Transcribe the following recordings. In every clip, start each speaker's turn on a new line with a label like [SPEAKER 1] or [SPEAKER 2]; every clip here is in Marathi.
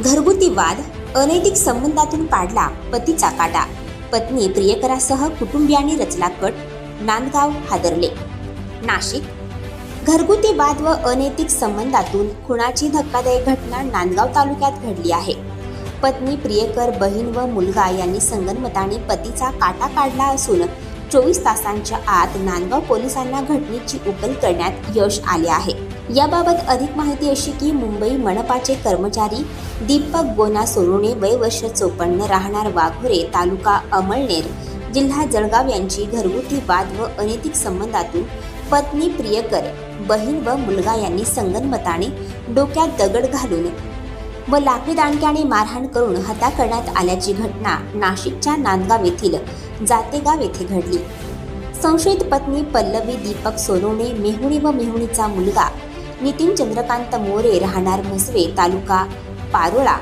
[SPEAKER 1] घरगुती वाद अनैतिक संबंधातून काढला पतीचा काटा. पत्नी प्रियकरासह कुटुंबियांनी रचला कट नांदगाव हादरले. नाशिक. घरगुती वाद व अनैतिक संबंधातून खुणाची धक्कादायक घटना नांदगाव तालुक्यात घडली आहे. पत्नी प्रियकर बहीण व मुलगा यांनी संगनमताने पतीचा काटा काढला असून चोवीस तासांच्या आत नांदगाव पोलिसांना घटनेची उकल करण्यात यश आले आहे. याबाबत अधिक माहिती अशी की मुंबई मनपाचे कर्मचारी दीपक गोना सोनोने वयवर्ष चोपन्न राहणार वाघोरे तालुका अमळनेर जिल्हा जळगाव यांची घरगुती वाद व अनैतिक संबंधातून पत्नी प्रियकर बहीण व मुलगा यांनी संगनमताने डोक्यात दगड घालून व लाकडी दांडक्याने मारहाण करून हत्या करण्यात आल्याची घटना नाशिकच्या नांदगाव येथील जातेगाव येथे घडली. संशयित पत्नी पल्लवी दीपक सोनवणे मेहुणी व मेहुणीचा मुलगा नितीन चंद्रकांत मोरे राहणार म्हसवे तालुका पारोळा.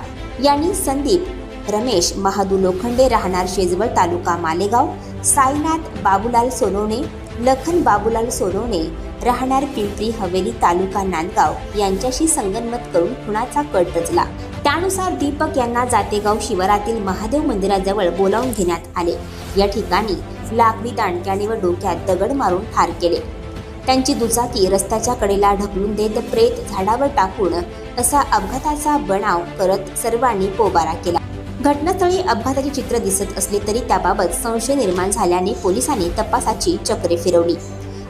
[SPEAKER 1] यांनी संदीप रमेश महादू लोखंडे राहणार शेजवळ तालुका मालेगाव. साईनाथ बाबूलाल सोनवणे लखन बाबूलाल सोनवणे राहणार पिंपरी हवेली तालुका नांदगाव यांच्याशी संगनमत करून खुणाचा कट रचला. त्यानुसार दीपक यांना जातेगाव शिवारातील महादेव मंदिराजवळ बोलावून घेण्यात आले. या ठिकाणी लाकडी दांडक्याने व डोक्यात दगड मारून ठार केले. त्यांची दुचाकी रस्त्याच्या कडेला ढकलून देत प्रेत झाडावर टाकून असा अपघाताचा बनाव करत सर्वांनी पोबारा केला. घटनास्थळी अपघाताचे चित्र दिसत असले तरी त्याबाबत संशय निर्माण झाल्याने पोलिसांनी तपासाची चक्रे फिरवली.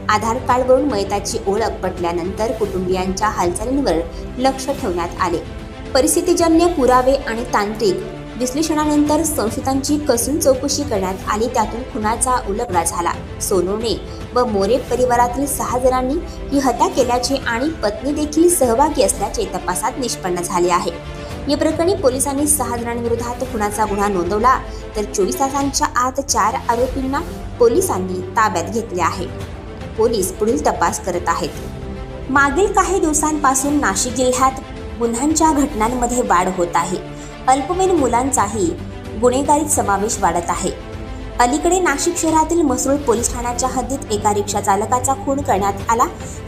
[SPEAKER 1] आधार कार्डवरून मयताची ओळख पटल्यानंतर कुटुंबियांच्या हालचालींवर लक्ष ठेवण्यात आले. परिस्थितीजन्य पुरावे आणि तांत्रिक विश्लेषणानंतर संशयितांची कसून चौकशी करण्यात आली त्यातून खुनाचा उलगडा झाला. सोनूने व मोरे परिवारातील सहा जणांनी ही हत्या केल्याचे आणि पत्नी देखील सहभागी असल्याचे तपासात निष्पन्न झाले आहे. या प्रकरणी पोलिसांनी सहा जणांविरोधात खुनाचा गुन्हा नोंदवला तर चोवीस तासांच्या आत चार आरोपींना पोलिसांनी ताब्यात घेतले आहे. पोलीस पुढील तपास करत आहेत. मागील काही दिवसांपासून नाशिक जिल्ह्यात गुन्ह्यांच्या घटनांमध्ये वाढ होत आहे. अल्पवयीन मुलांचाही गुन्हेगारीत समावेश वाढत आहे. अलीकडे नाशिक शहरातील मसरूळ पोलीस ठाण्याच्या हद्दीत एका रिक्षा चालकाचा खून करण्यात आला.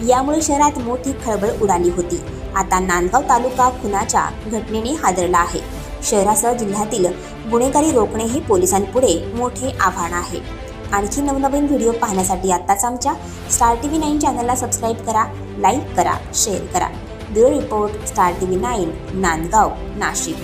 [SPEAKER 1] यामुळे शहरात मोठी खळबळ उडाली होती. आता नांदगाव तालुका खुनाच्या घटनेने हादरला आहे. शहरासह जिल्ह्यातील गुन्हेगारी रोखणे हे पोलिसांपुढे मोठे आव्हान आहे. आणखी नवनवीन व्हिडिओ पाहण्यासाठी आत्ताच आमच्या स्टार टी व्ही नाईन चॅनलला सबस्क्राईब करा लाईक करा शेअर करा. Bureau report star T V nine Nandgaon Nashik.